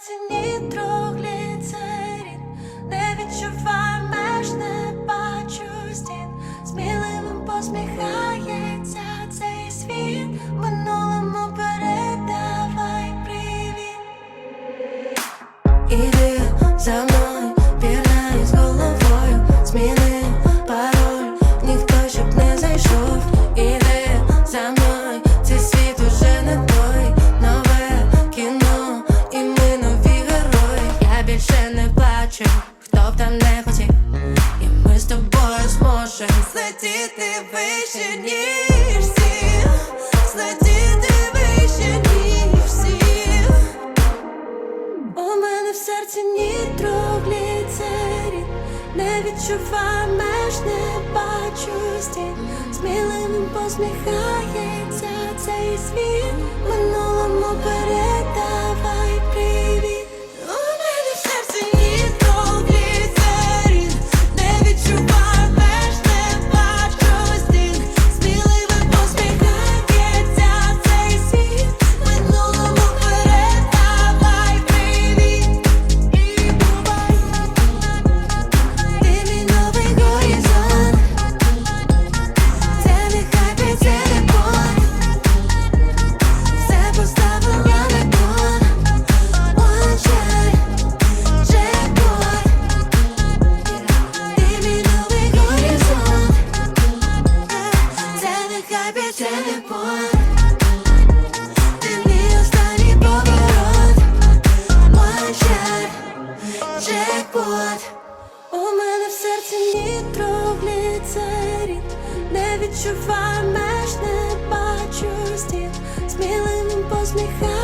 серці посміхається цей світ. Минулому передавай привіт. Іди злетіти вище, ніж всі. Злетіти вище, ніж у мене в серці Не відчуваю меж, не бачу стін. Сміливим посміхається цей світ серці нітрогліцерін не відчувай меж, не бачу стін, сміливим посміхай.